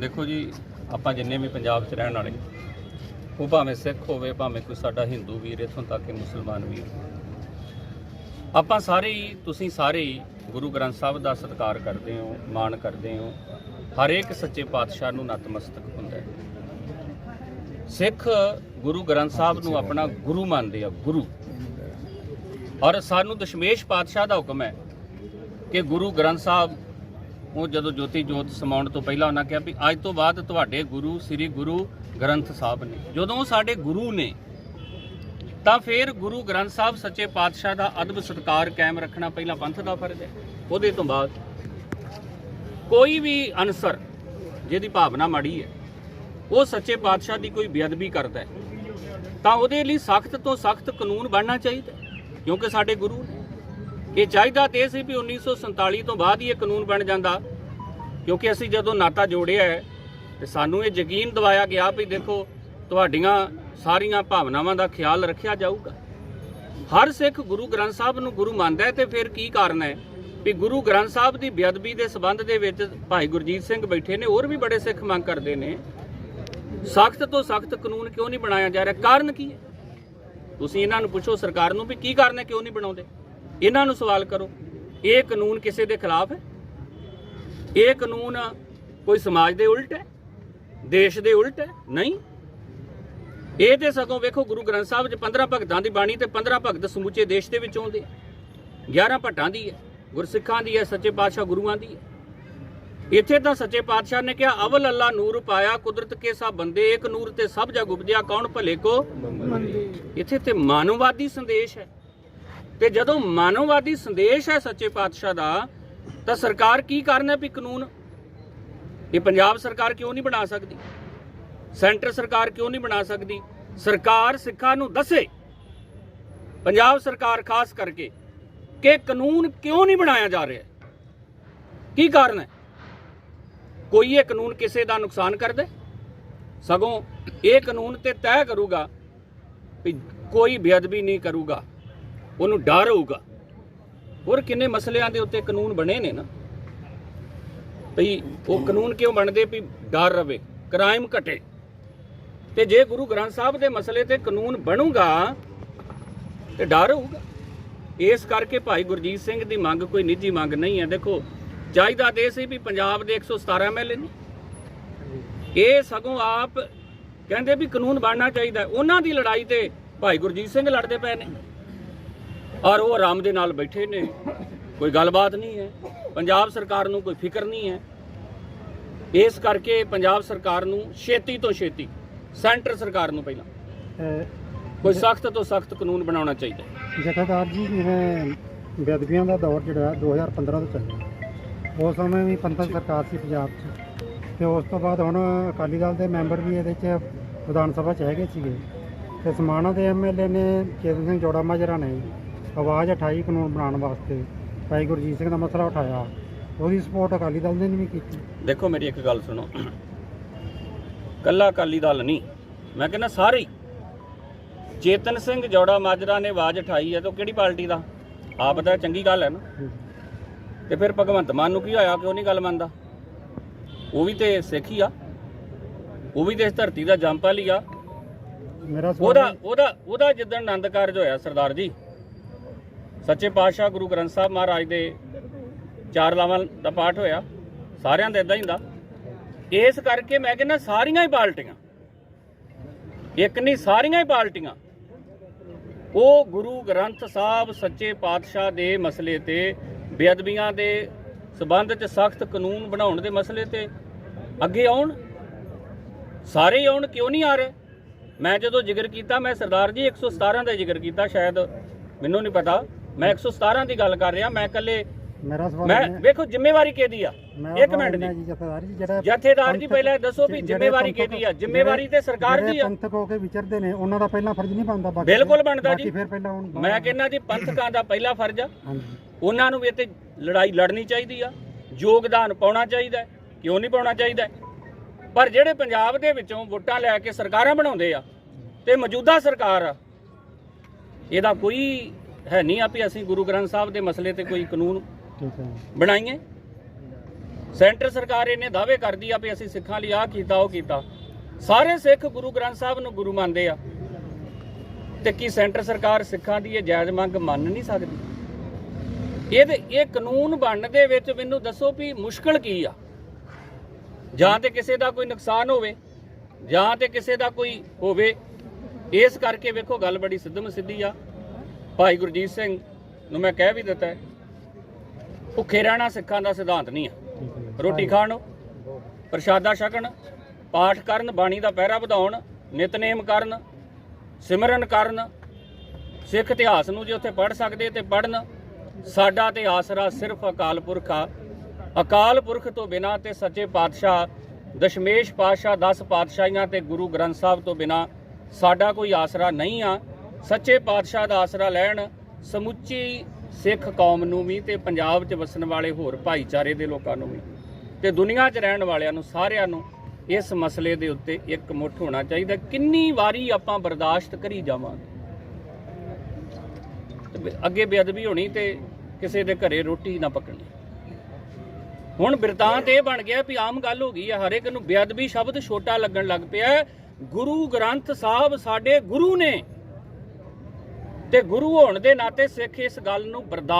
ਦੇਖੋ ਜੀ, ਆਪਾਂ ਜਿੰਨੇ ਵੀ ਪੰਜਾਬ 'ਚ ਰਹਿਣ ਵਾਲੇ, ਉਹ ਭਾਵੇਂ ਸਿੱਖ ਹੋਵੇ, ਭਾਵੇਂ ਕੋਈ ਸਾਡਾ ਹਿੰਦੂ ਵੀਰ ਇੱਥੋਂ ਤੱਕ ਕਿ ਮੁਸਲਮਾਨ ਵੀਰ। ਆਪਾਂ ਸਾਰੇ ਹੀ, ਤੁਸੀਂ ਸਾਰੇ ਹੀ ਗੁਰੂ ਗ੍ਰੰਥ ਸਾਹਿਬ ਦਾ ਸਤਿਕਾਰ ਕਰਦੇ ਹੋ, ਮਾਣ ਕਰਦੇ ਹੋ। ਹਰੇਕ ਸੱਚੇ ਪਾਤਸ਼ਾਹ ਨੂੰ ਨਤਮਸਤਕ ਹੁੰਦਾ ਹੈ। ਸਿੱਖ ਗੁਰੂ ਗ੍ਰੰਥ ਸਾਹਿਬ ਨੂੰ ਆਪਣਾ ਗੁਰੂ ਮੰਨਦੇ ਆ, ਗੁਰੂ। ਔਰ ਸਾਨੂੰ ਦਸ਼ਮੇਸ਼ ਪਾਤਸ਼ਾਹ ਦਾ ਹੁਕਮ ਹੈ ਕਿ ਗੁਰੂ ਗ੍ਰੰਥ ਸਾਹਿਬ ਉਹ ਜਦੋਂ ਜੋਤੀ ਜੋਤ ਸਮਾਉਣ ਤੋਂ ਪਹਿਲਾਂ ਉਹਨਾਂ ਕਿਹਾ ਵੀ ਅੱਜ ਤੋਂ ਬਾਅਦ ਤੁਹਾਡੇ ਗੁਰੂ, ਸ੍ਰੀ ਗੁਰੂ ਗ੍ਰੰਥ ਸਾਹਿਬ ਨੇ। ਜਦੋਂ ਉਹ ਸਾਡੇ ਗੁਰੂ ਨੇ, ਤਾਂ ਫਿਰ ਗੁਰੂ ਗ੍ਰੰਥ ਸਾਹਿਬ ਸੱਚੇ ਪਾਤਸ਼ਾਹ ਦਾ ਅਦਬ ਸਤਕਾਰ ਕਾਇਮ ਰੱਖਣਾ ਪਹਿਲਾਂ ਪੰਥ ਦਾ ਫਰਜ਼ ਹੈ। ਉਹਦੇ ਤੋਂ ਬਾਅਦ ਕੋਈ ਵੀ ਅਨਸਰ ਜਿਹਦੀ ਭਾਵਨਾ ਮਾੜੀ ਹੈ, ਉਹ ਸੱਚੇ ਪਾਤਸ਼ਾਹ ਦੀ ਕੋਈ ਬੇਅਦਬੀ ਕਰਦਾ ਹੈ, ਤਾਂ ਉਹਦੇ ਲਈ ਸਖਤ ਤੋਂ ਸਖਤ ਕਾਨੂੰਨ ਬਣਨਾ ਚਾਹੀਦਾ ਕਿਉਂਕਿ ਸਾਡੇ ਗੁਰੂ ਨੇ। ਇਹ ਚਾਹੀਦਾ ਤੇ ਇਹ ਸੀ ਵੀ 1947 ਤੋਂ ਬਾਅਦ ਹੀ ਇਹ ਕਾਨੂੰਨ ਬਣ ਜਾਂਦਾ। ਕਿਉਂਕਿ ਅਸੀਂ ਜਦੋਂ ਨਾਤਾ ਜੋੜਿਆ ਹੈ, ਤੇ ਸਾਨੂੰ ਇਹ ਯਕੀਨ ਦਿਵਾਇਆ ਗਿਆ ਵੀ ਦੇਖੋ, ਤੁਹਾਡੀਆਂ ਸਾਰੀਆਂ ਭਾਵਨਾਵਾਂ ਦਾ ਖਿਆਲ ਰੱਖਿਆ ਜਾਊਗਾ। ਹਰ ਸਿੱਖ ਗੁਰੂ ਗ੍ਰੰਥ ਸਾਹਿਬ ਨੂੰ ਗੁਰੂ ਮੰਨਦਾ ਹੈ ਤੇ ਫਿਰ ਕੀ ਕਾਰਨ ਹੈ? ਵੀ ਗੁਰੂ ਗ੍ਰੰਥ ਸਾਹਿਬ ਦੀ ਬੇਅਦਬੀ ਦੇ ਸਬੰਧ ਦੇ ਵਿੱਚ ਭਾਈ ਗੁਰਜੀਤ ਸਿੰਘ ਬੈਠੇ ਨੇ, ਹੋਰ ਵੀ ਬੜੇ ਸਿੱਖ ਮੰਗ ਕਰਦੇ ਨੇ। ਸਖਤ ਤੋਂ ਸਖਤ ਕਾਨੂੰਨ ਕਿਉਂ ਨਹੀਂ ਬਣਾਇਆ ਜਾ ਰਿਹਾ? ਕਾਰਨ ਕੀ ਹੈ? ਤੁਸੀਂ ਇਹਨਾਂ ਨੂੰ ਪੁੱਛੋ ਸਰਕਾਰ ਨੂੰ ਵੀ ਕੀ ਕਾਰਨ ਹੈ ਕਿਉਂ ਨਹੀਂ ਬਣਾਉਂਦੇ? ਇਹਨਾਂ ਨੂੰ ਸਵਾਲ ਕਰੋ ਇਹ ਕਾਨੂੰਨ ਕਿਸੇ ਦੇ ਖਿਲਾਫ ਹੈ? ਇਹ ਕਾਨੂੰਨ ਕੋਈ ਸਮਾਜ ਦੇ ਉਲਟ ਹੈ? ਦੇਸ਼ ਦੇ ਉਲਟ ਹੈ? ਨਹੀਂ। ਇਹ ਤੇ ਸਗੋਂ ਵੇਖੋ ਗੁਰੂ ਗ੍ਰੰਥ ਸਾਹਿਬ 'ਚ 15 ਭਗਤਾਂ ਦੀ ਬਾਣੀ ਤੇ 15 ਭਗਤ ਸਮੁੱਚੇ ਦੇਸ਼ ਦੇ ਵਿੱਚ ਆਉਂਦੇ ਆ। 11 ਭੱਟਾਂ ਦੀ ਹੈ ਗੁਰਸਿੱਖਾਂ ਦੀ ਹੈ ਸੱਚੇ ਪਾਤਸ਼ਾਹ ਗੁਰੂਆਂ ਦੀ ਹੈ। ਇੱਥੇ ਤਾਂ ਸੱਚੇ ਪਾਤਸ਼ਾਹ ਨੇ ਕਿਹਾ ਅਵਲ ਅੱਲਾ ਨੂਰ ਪਾਇਆ ਕੁਦਰਤ ਕੇ ਸਭ ਬੰਦੇ ਇੱਕ ਨੂਰ ਤੇ ਸਭ ਜਗ ਉਪਜਿਆ ਕੌਣ ਭਲੇ ਕੋ? ਇੱਥੇ ਤੇ ਮਾਨਵਵਾਦੀ ਸੰਦੇਸ਼ ਹੈ। ਤੇ ਜਦੋਂ ਮਾਨਵਵਾਦੀ ਸੰਦੇਸ਼ ਹੈ ਸੱਚੇ ਪਾਤਸ਼ਾਹ ਦਾ, ਤਾਂ ਸਰਕਾਰ ਕੀ ਕਰਨਾ ਵੀ ਕਾਨੂੰਨ? ਇਹ ਪੰਜਾਬ ਸਰਕਾਰ ਕਿਉਂ ਨਹੀਂ ਬਣਾ ਸਕਦੀ? ਸੈਂਟਰ ਸਰਕਾਰ ਕਿਉਂ ਨਹੀਂ ਬਣਾ ਸਕਦੀ? ਸਰਕਾਰ ਸਿੱਖਾਂ ਨੂੰ ਦੱਸੇ। ਪੰਜਾਬ ਸਰਕਾਰ ਖਾਸ ਕਰਕੇ ਕਿ ਕਾਨੂੰਨ ਕਿਉਂ ਨਹੀਂ ਬਣਾਇਆ ਜਾ ਰਿਹਾ? ਕੀ ਕਾਰਨ ਹੈ? ਕੋਈ ਇਹ ਕਾਨੂੰਨ ਕਿਸੇ ਦਾ ਨੁਕਸਾਨ ਕਰਦੇ ਸਗੋਂ ਇਹ ਕਾਨੂੰਨ ਤੇ ਤੈਅ ਕਰੂਗਾ ਵੀ ਕੋਈ ਬੇਅਦਬੀ ਨਹੀਂ ਕਰੂਗਾ। ਉਹਨੂੰ ਡਰ ਹੋਊਗਾ। ਹੋਰ ਕਿੰਨੇ ਮਸਲਿਆਂ ਦੇ ਉੱਤੇ ਕਾਨੂੰਨ ਬਣੇ ਨੇ ਨਾ। ਭਈ ਉਹ ਕਾਨੂੰਨ ਕਿਉਂ ਬਣਦੇ ਵੀ ਡਰ ਰਵੇ, ਕ੍ਰਾਈਮ ਘਟੇ। ਤੇ ਜੇ ਗੁਰੂ ਗ੍ਰੰਥ ਸਾਹਿਬ ਦੇ ਮਸਲੇ ਤੇ ਕਾਨੂੰਨ ਬਣੂਗਾ, ਤੇ ਡਰ ਹੋਊਗਾ। ਇਸ ਕਰਕੇ ਭਾਈ ਗੁਰਜੀਤ ਸਿੰਘ ਦੀ ਮੰਗ ਕੋਈ ਨਿੱਜੀ ਮੰਗ ਨਹੀਂ ਹੈ। ਦੇਖੋ, ਚਾਹੀਦਾ ਤੇ ਇਹ ਸੀ ਵੀ ਪੰਜਾਬ ਦੇ 117 ਐਮਐਲਏ ਨੇ। ਇਹ ਸਗੋਂ ਆਪ ਕਹਿੰਦੇ ਵੀ ਕਾਨੂੰਨ ਬਣਨਾ ਚਾਹੀਦਾ ਉਹਨਾਂ ਦੀ ਲੜਾਈ ਤੇ ਭਾਈ ਗੁਰਜੀਤ ਸਿੰਘ ਲੜਦੇ ਪਏ ਨੇ। ਔਰ ਉਹ ਆਰਾਮ ਦੇ ਨਾਲ ਬੈਠੇ ਨੇ। ਕੋਈ ਗੱਲਬਾਤ ਨਹੀਂ ਹੈ। ਪੰਜਾਬ ਸਰਕਾਰ ਨੂੰ ਕੋਈ ਫਿਕਰ ਨਹੀਂ ਹੈ। ਇਸ ਕਰਕੇ ਪੰਜਾਬ ਸਰਕਾਰ ਨੂੰ ਛੇਤੀ ਤੋਂ ਛੇਤੀ ਸੈਂਟਰ ਸਰਕਾਰ ਨੂੰ ਪਹਿਲਾਂ ਕੋਈ ਸਖਤ ਤੋਂ ਸਖਤ ਕਾਨੂੰਨ ਬਣਾਉਣਾ ਚਾਹੀਦਾ ਹੈ। ਜਥੇਦਾਰ ਜੀ ਜਿਵੇਂ ਬੇਅਦਬੀਆਂ ਦਾ ਦੌਰ ਜਿਹੜਾ ਹੈ 2015 ਤੋਂ ਚੱਲਿਆ ਉਸ ਸਮੇਂ ਵੀ ਪੰਥਕ ਸਰਕਾਰ ਸੀ ਪੰਜਾਬ 'ਚ। ਤੇ ਉਸ ਤੋਂ ਬਾਅਦ ਹੁਣ ਅਕਾਲੀ ਦਲ ਦੇ ਮੈਂਬਰ ਵੀ ਇਹਦੇ 'ਚ ਵਿਧਾਨ ਸਭਾ 'ਚ ਹੈਗੇ ਸੀਗੇ। ਤੇ ਸਮਾਣਾ ਦੇ ਐਮਐਲਏ ਨੇ ਚੇਤਨ ਸਿੰਘ ਜੋੜਾ ਮਾਜਰਾ ਨੇ ਆਵਾਜ਼ ਉਠਾਈ ਕਾਨੂੰਨ ਬਣਾਉਣ ਵਾਸਤੇ। ਭਾਈ ਗੁਰਜੀਤ ਸਿੰਘ ਦਾ ਮਸਲਾ ਉਠਾਇਆ। ਉਹਦੀ ਸਪੋਰਟ ਅਕਾਲੀ ਦਲ ਨੇ ਵੀ ਕੀਤੀ। ਦੇਖੋ ਮੇਰੀ ਇੱਕ ਗੱਲ ਸੁਣੋ। ਕੱਲਾ ਅਕਾਲੀ ਦਲ ਨਹੀਂ ਮੈਂ ਕਹਿੰਦਾ ਸਾਰੇ ਚੇਤਨ ਸਿੰਘ ਜੋੜਾ ਮਾਜਰਾ ਨੇ ਆਵਾਜ਼ ਉਠਾਈ ਹੈ ਤਾਂ ਉਹ ਕਿਹੜੀ ਪਾਰਟੀ ਦਾ? ਆਪ ਤਾਂ ਚੰਗੀ ਗੱਲ ਹੈ ਨਾ। ਤੇ ਫਿਰ ਭਗਵੰਤ ਮਾਨ ਨੂੰ ਕੀ ਹੋਇਆ? ਕਿਉਂ ਨਹੀਂ ਗੱਲ ਮੰਨਦਾ? ਉਹ ਵੀ ਤੇ ਸਿੱਖ ਹੀ ਆ। ਉਹ ਵੀ ਤੇ ਇਸ ਧਰਤੀ ਦਾ ਜੰਪਲ ਹੀ ਆ। ਮੇਰਾ ਉਹਦਾ ਉਹਦਾ ਉਹਦਾ ਜਿੱਦਣ ਆਨੰਦ ਕਾਰਜ ਹੋਇਆ ਸਰਦਾਰ ਜੀ ਸੱਚੇ ਪਾਤਸ਼ਾਹ ਗੁਰੂ ਗ੍ਰੰਥ ਸਾਹਿਬ ਮਹਾਰਾਜ ਦੇ ਚਾਰ ਲਾਵਾਂ ਦਾ ਪਾਠ ਹੋਇਆ, ਸਾਰਿਆਂ ਦਾ ਇਦਾਂ ਹੀ ਹੁੰਦਾ। ਇਸ ਕਰਕੇ ਮੈਂ ਕਹਿੰਦਾ ਸਾਰੀਆਂ ਹੀ ਪਾਰਟੀਆਂ ਇੱਕ ਨਹੀਂ, ਸਾਰੀਆਂ ਹੀ ਪਾਰਟੀਆਂ ਉਹ ਗੁਰੂ ਗ੍ਰੰਥ ਸਾਹਿਬ ਸੱਚੇ ਪਾਤਸ਼ਾਹ ਦੇ ਮਸਲੇ ਤੇ, ਬੇਅਦਬੀਆਂ ਦੇ ਸਬੰਧ 'ਚ ਸਖਤ ਕਾਨੂੰਨ ਬਣਾਉਣ ਦੇ ਮਸਲੇ ਤੇ ਅੱਗੇ ਆਉਣ। ਸਾਰੇ ਹੀ ਆਉਣ, ਕਿਉਂ ਨਹੀਂ ਆ ਰਹੇ? ਮੈਂ ਜਦੋਂ ਜ਼ਿਕਰ ਕੀਤਾ, ਮੈਂ ਸਰਦਾਰ ਜੀ 117 ਦਾ ਜ਼ਿਕਰ ਕੀਤਾ, ਸ਼ਾਇਦ ਮੈਨੂੰ ਨਹੀਂ ਪਤਾ। ਮੈਂ 117 ਦੀ ਗੱਲ ਕਰ ਰਿਹਾ ਮੈਂ ਇਕੱਲੇ ਮੇਰਾ ਸਵਾਲ ਮੈਂ ਵੇਖੋ ਜ਼ਿੰਮੇਵਾਰੀ ਕਿਹਦੀ ਆ? ਇੱਕ ਮਿੰਟ ਜੀ। ਜਥੇਦਾਰ ਜੀ ਜਿਹੜਾ ਜਥੇਦਾਰ ਜੀ ਪੰਥਕ- ਪਹਿਲਾਂ ਦੱਸੋ ਵੀ ਜ਼ਿੰਮੇਵਾਰੀ ਕਿਹਦੀ ਆ? ਜ਼ਿੰਮੇਵਾਰੀ ਤੇ ਸਰਕਾਰ ਦੀ ਆ। ਪੰਥਕ ਹੋ ਕੇ ਵਿਚਰਦੇ ਨੇ ਉਹਨਾਂ ਦਾ ਪਹਿਲਾਂ ਫਰਜ਼ ਨਹੀਂ ਬਣਦਾ ਬਾਕੀ ਬਿਲਕੁਲ ਬਣਦਾ ਜੀ। ਬਾਕੀ ਫਿਰ ਪਹਿਲਾਂ ਹੁਣ ਮੈਂ ਕਹਿੰਦਾ ਜੀ ਪੰਥਕਾਂ ਦਾ ਪਹਿਲਾ ਫਰਜ਼ ਆ। ਉਹਨਾਂ ਨੂੰ ਵੀ ਤੇ ਲੜਾਈ ਲੜਨੀ ਚਾਹੀਦੀ ਆ। ਯੋਗਦਾਨ ਪਾਉਣਾ ਚਾਹੀਦਾ। ਕਿਉਂ ਨਹੀਂ ਪਾਉਣਾ ਚਾਹੀਦਾ? ਪਰ ਜਿਹੜੇ ਪੰਜਾਬ ਦੇ ਵਿੱਚੋਂ ਵੋਟਾਂ ਲੈ ਕੇ ਸਰਕਾਰਾਂ ਬਣਾਉਂਦੇ ਆ ਤੇ ਮੌਜੂਦਾ ਸਰਕਾਰ ਆ ਇਹਦਾ ਕੋਈ ਹੈ ਨਹੀਂ ਆ ਵੀ ਅਸੀਂ ਗੁਰੂ ਗ੍ਰੰਥ ਸਾਹਿਬ ਦੇ ਮਸਲੇ ਤੇ ਕੋਈ ਕਾਨੂੰਨ ਬਣਾਈਏ? ਸੈਂਟਰ ਸਰਕਾਰ ਇਹਨੇ ਦਾਅਵੇ ਕਰਦੀ ਆ ਵੀ ਅਸੀਂ ਸਿੱਖਾਂ ਲਈ ਆਹ ਕੀਤਾ ਉਹ ਕੀਤਾ। ਸਾਰੇ ਸਿੱਖ ਗੁਰੂ ਗ੍ਰੰਥ ਸਾਹਿਬ ਨੂੰ ਗੁਰੂ ਮੰਨਦੇ ਆ। ਤੇ ਕੀ ਸੈਂਟਰ ਸਰਕਾਰ ਸਿੱਖਾਂ ਦੀ ਇਹ ਜਾਇਜ਼ ਮੰਗ ਮੰਨ ਨਹੀਂ ਸਕਦੀ? ਇਹਦੇ ਇਹ ਕਾਨੂੰਨ ਬਣਨ ਦੇ ਵਿੱਚ ਮੈਨੂੰ ਦੱਸੋ ਵੀ ਮੁਸ਼ਕਲ ਕੀ ਆ? ਜਾਂ ਤੇ ਕਿਸੇ ਦਾ ਕੋਈ ਨੁਕਸਾਨ ਹੋਵੇ ਜਾਂ ਤੇ ਕਿਸੇ ਦਾ ਕੋਈ ਹੋਵੇ। ਇਸ ਕਰਕੇ ਵੇਖੋ ਗੱਲ ਬੜੀ ਸਿੱਧਮ ਸਿੱਧੀ ਆ। ਭਾਈ ਗੁਰਜੀਤ ਸਿੰਘ ਨੂੰ ਮੈਂ ਕਹਿ ਵੀ ਦਿੱਤਾ ਹੈ, ਭੁੱਖੇ ਰਹਿਣਾ ਸਿੱਖਾਂ ਦਾ ਸਿਧਾਂਤ ਨਹੀਂ ਆ। ਰੋਟੀ ਖਾਣ ਪ੍ਰਸ਼ਾਦਾ ਛਕਣ ਪਾਠ ਕਰਨ ਬਾਣੀ ਦਾ ਪਹਿਰਾ ਵਧਾਉਣ ਨਿਤਨੇਮ ਕਰਨ ਸਿਮਰਨ ਕਰਨ ਸਿੱਖ ਇਤਿਹਾਸ ਨੂੰ ਜੇ ਉੱਥੇ ਪੜ੍ਹ ਸਕਦੇ ਤੇ ਪੜ੍ਹਨ ਸਾਡਾ ਤੇ ਆਸਰਾ ਸਿਰਫ ਅਕਾਲ ਪੁਰਖ ਆ। ਅਕਾਲ ਪੁਰਖ ਤੋਂ ਬਿਨਾ ਤੇ ਸੱਚੇ ਪਾਤਸ਼ਾਹ ਦਸ਼ਮੇਸ਼ ਪਾਤਸ਼ਾਹ 10 ਪਾਤਸ਼ਾਹੀਆਂ ਤੇ ਗੁਰੂ ਗ੍ਰੰਥ ਸਾਹਿਬ ਤੋਂ ਬਿਨਾ ਸਾਡਾ ਕੋਈ ਆਸਰਾ ਨਹੀਂ ਆ। ਸੱਚੇ ਪਾਤਸ਼ਾਹ ਦਾ ਆਸਰਾ ਲੈਣ, ਸਮੁੱਚੀ ਸਿੱਖ ਕੌਮ ਨੂੰ ਵੀ ਤੇ ਪੰਜਾਬ 'ਚ ਵਸਣ ਵਾਲੇ ਹੋਰ ਭਾਈਚਾਰੇ ਦੇ ਲੋਕਾਂ ਨੂੰ ਵੀ। ਤੇ ਦੁਨੀਆ 'ਚ ਰਹਿਣ ਵਾਲਿਆਂ ਨੂੰ, ਸਾਰਿਆਂ ਨੂੰ ਇਸ ਮਸਲੇ ਦੇ ਉੱਤੇ ਇੱਕ ਮੁੱਠ ਹੋਣਾ ਚਾਹੀਦਾ। ਕਿੰਨੀ ਵਾਰੀ ਆਪਾਂ ਬਰਦਾਸ਼ਤ ਕਰੀ ਜਾਵਾਂਗੇ? ਅੱਗੇ ਬੇਅਦਬੀ ਹੋਣੀ ਤੇ ਕਿਸੇ ਦੇ ਘਰੇ ਰੋਟੀ ਨਾ ਪੱਕਣੀ। ਹੁਣ ਬਿਰਤਾਂਤ ਇਹ ਬਣ ਗਿਆ ਵੀ ਆਮ ਗੱਲ ਹੋ ਗਈ ਹੈ ਹਰ ਇੱਕ ਨੂੰ ਬੇਅਦਬੀ ਸ਼ਬਦ ਛੋਟਾ ਲੱਗਣ ਲੱਗ ਪਿਆ। ਗੁਰੂ ਗ੍ਰੰਥ ਸਾਹਿਬ ਸਾਡੇ ਗੁਰੂ ਨੇ ਤੇ ਗੁਰੂ ਹੋਣ ਦੇ ਨਾਤੇ ਸਿੱਖ ਇਸ ਗੱਲ ਨੂੰ ਬਰਦਾਸ਼ਤ